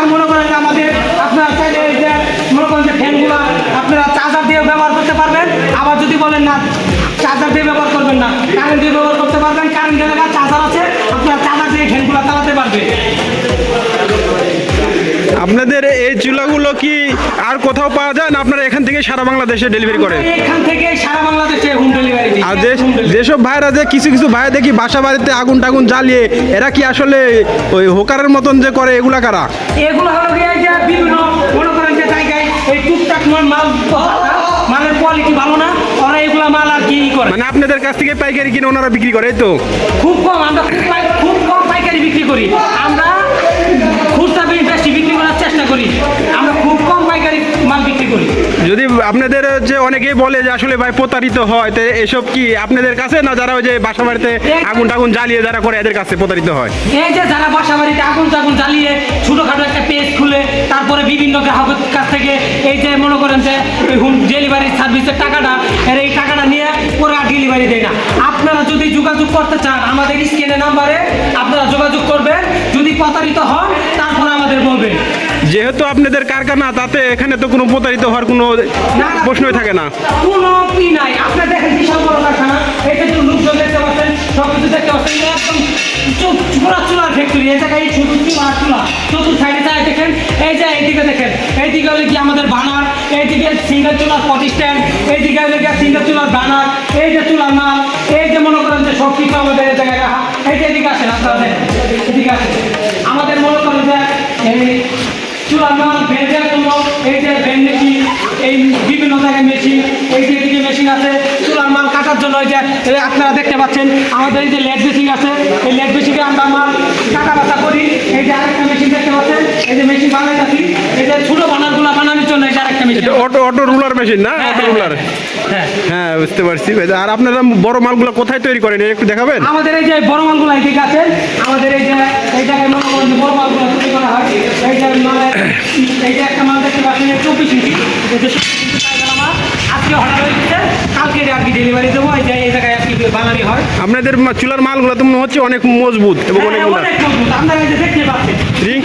আর মনে করেন যে আমাদের আপনারা চাইলে যে মনে করেন যে ফ্যানগুলো আপনারা চার্জার দিয়ে ব্যবহার করতে পারবেন। আবার যদি বলেন না চার্জার দিয়ে ব্যবহার করবেন না কারেন্ট দিয়ে ব্যবহার করতে পারবেন। কারেন্ট জায়গায় চার্জার আছে, আপনারা চার্জার দিয়ে ফ্যানগুলো চালাতে পারবেন। আপনাদের এই চুলাগুলো কি আর কোথাও পাওয়া যায় না? আপনারা এখান থেকে সারা বাংলাদেশে ডেলিভারি করেন এখান থেকে সারা বাংলাদেশে হোম ডেলিভারি আর যে যেসব ভাইরা যে কিছু কিছু ভাই দেখি বাসা বাড়িতে আগুন টাগুন জ্বালিয়ে এরা কি আসলে ওই হোকারের মতন যে করে এগুলা কারা? এগুলো হলো যে বিভিন্ন মনে করেন যে জায়গায় এই টুকটাক মাল মাল মালের কোয়ালিটি ভালো না ওরা এগুলা মাল আর কি করে। মানে আপনাদের কাছ থেকে পাইকারি কিনে ওনারা বিক্রি করে তো? খুব কম যদি আপনাদের যে অনেকেই বলে যে আসলে ভাই প্রতারিত হয়, তো এসব কি আপনাদের কাছে না যারা ওই যে বাসা বাড়িতে আগুন টাগুন জ্বালিয়ে যারা করে এদের কাছে প্রতারিত হয়? এই যে যারা বাসা বাড়িতে আগুন টাগুন জ্বালিয়ে ছোটোখাটো একটা পেজ খুলে, তারপরে বিভিন্ন গ্রাহকের কাছ থেকে এই যে মনে করেন যে হোম ডেলিভারি সার্ভিসের টাকাটা এই টাকাটা নিয়ে ওরা ডেলিভারি দেয় না। আপনারা যদি যোগাযোগ করতে চান, আমাদের স্ক্রিনে নাম্বারে আপনারা যোগাযোগ করবেন। যদি প্রতারিত হন যেহেতু আপনাদের কারখানা তাতে এখানে তো কোনো প্রতারিত হওয়ার কোনো প্রশ্নই থাকে না। কোনো কি নাই। আপনি দেখেন বিশাল বড় কারখানা। এই যে লোকজন দেখতে পাচ্ছেন সব কিছু দেখতে পাচ্ছেন একদম চুলার ফ্যাক্টরি এই জায়গায় শুধু চুলা চুলা। চতুর সাইডে দেখেন এই যে এইদিকে দেখেন এইদিকে হলে কি আমাদের বানার এইদিকে সিঙ্গেল চুলার পটি স্ট্যান্ড এইদিকে হলে কি সিঙ্গেল চুলার বানার এই যে চুলার এই যে মনে করেন যে সব কিছু আমাদের এই জায়গায় রাখা। এই যে এদিকে আসেন আপনারা এদিকে আসেন। আমাদের মনে করেন যে এই যে মেশিন বিভিন্ন জায়গায় মেশিন এই যে এদিকে মেশিন আছে চুলার মাল কাটার জন্য এই যে আপনারা দেখতে পাচ্ছেন আমাদের এই যে লেড মেশিন আছে এই লেড মেশিনে আমরা মাল কাটা বাটা করি। এই যে আরেকটা মেশিন দেখতে পাচ্ছেন এই যে মেশিন বানাইতেছি এই যে ছোট বানারগুলো বানানোর জন্য এই যে আরেকটা machine auto auto ruler machine না? Auto ruler? হ্যাঁ হ্যাঁ। বুঝতে পারছি। আর আপনারা বড় মালগুলো কোথায় তৈরি করেন? একটু দেখাবেন? আমাদের এই যে বড় মালগুলো এদিকে আছে। আমাদের এই যে এই জায়গায় মনে করেন যে বড় মালগুলো তৈরি করা হয়। এই যে মালে এই যে একটা মাল দেখতে পাচ্ছেন এই চব্বিশ ইঞ্চি। এই যে 24 ইঞ্চি size এর মাল। আজকে কালকে আর কি ডেলিভারি দেবো। এই যে এই জায়গায় আর কি হয়। আপনাদের চুলার মালগুলো তো মনে হচ্ছে অনেক মজবুত এবং অনেক হ্যাঁ, অনেক মজবুত। আপনারা এই যে দেখতে পাচ্ছেন। রিং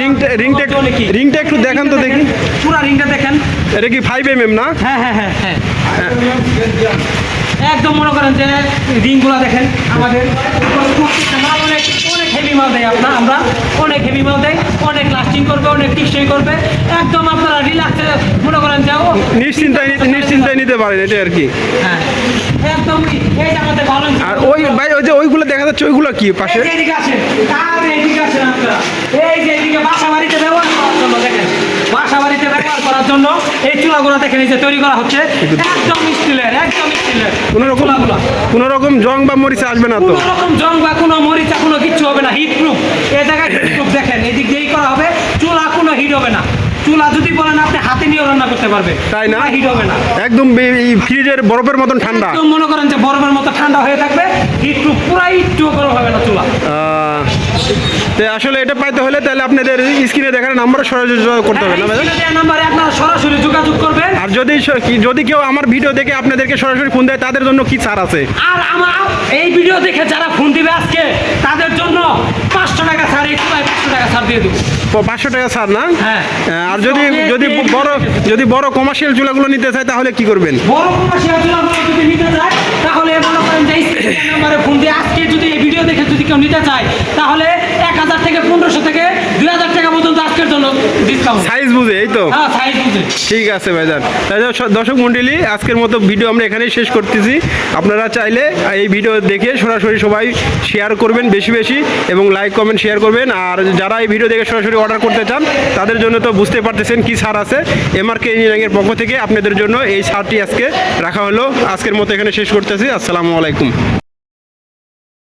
রিংটা রিংটা একটু রিংটা একটু দেখান। তো দেখি। পুরো রিংটা দেখেন। এটা কি ফাইভ এম এম না? হ্যাঁ হ্যাঁ হ্যাঁ হ্যাঁ। একদম মনে করেন যে রিংগুলো দেখেন আমাদের। হেভি মাল দেয় আপনার আমরা অনেক হেভি মাল দেয় অনেক লাস্টিং করবে অনেক টিকসই করবে একদম আপনারা রিল্যাক্সে মনে করেন যে ও নিশ্চিন্তায় নিতে নিশ্চিন্তায় নিতে পারেন এটা আর কি। হ্যাঁ একদম এই আমাদের ভালো আর ওই ভাই ওই যে ওইগুলো দেখা যাচ্ছে ওইগুলো কি পাশে? এদিকে আসেন আর এইদিকে আসেন আপনারা। এই যে এদিকে বাসা বাড়িতে ব্যবহার করার জন্য দেখেন বাসা বাড়িতে ব্যবহার করার জন্য এই চুলাগুলো দেখেন এই যে তৈরি করা হচ্ছে একদম স্টিলের একদম স্টিলের কোনো রকম কোনো রকম জং বা মরিচা আসবে না তো? কোনো রকম জং বা কোনো মরিচা কোনো কিচ্ছু হবে না হিট প্রুফ এই জায়গায় হিট প্রুফ দেখেন এদিক দিয়েই করা হবে চুলা কোনো হিট হবে না চুলা যদি বলেন আপনি হাতে নিয়ে রান্না করতে পারবে। তাই না? হিট হবে না। একদম এই ফ্রিজের বরফের মতন ঠান্ডা। একদম মনে করেন যে বরফের মতো ঠান্ডা হয়ে থাকবে হিট পুরাই একটু গরম হবে না চুলা। আহ, তো আসলে এটা পাইতে হলে তাহলে আপনাদের স্ক্রিনে দেখার নাম্বার সরাসরি যোগাযোগ করতে হবে না নাম্বারে আপনারা সরাসরি যোগাযোগ করবেন। আর যদি যদি কেউ আমার ভিডিও দেখে আপনাদেরকে সরাসরি ফোন দেয় তাদের জন্য কি ছাড় আছে? আর আমার এই ভিডিও দেখে যারা ফোন দিবে আজকে তাদের জন্য পাঁচশো টাকা ছাড় এই পাঁচশো টাকা ছাড় দিয়ে দেবো। পাঁচশো টাকা ছাড় না? হ্যাঁ। আর যদি যদি বড় যদি বড় কমার্শিয়াল চুলাগুলো নিতে চায় তাহলে কি করবেন? বড় শেয়ারগুলো যদি নিতে চায় তাহলে মনে করেন যে নাম্বারে ফোন দিয়ে আজকে যদি এই ভিডিও দেখে যদি কেউ নিতে চায় তাহলে এক হাজার থেকে পনেরোশো থেকে দুই হাজার টাকা পর্যন্ত আজকের জন্য ডিসকাউন্ট সাইজ বুঝে এই তো? হ্যাঁ সাইজ বুঝে। ঠিক আছে ভাইজান। দর্শক মণ্ডলী আজকের মতো ভিডিও আমরা এখানেই শেষ করতেছি। আপনারা চাইলে এই ভিডিও দেখে সরাসরি সবাই শেয়ার করবেন বেশি বেশি এবং লাইক কমেন্ট শেয়ার করবেন। আর যারা এই ভিডিও দেখে সরাসরি অর্ডার করতে চান তাদের জন্য তো বুঝতে পারতেছেন কি সার আছে। এমআরকে ইঞ্জিনিয়ারিংয়ের পক্ষ থেকে আপনাদের জন্য এই সারটি আজকে রাখা হলো। আজকের মতো এখানে শেষ করতেছি। আসসালামু আলাইকুম।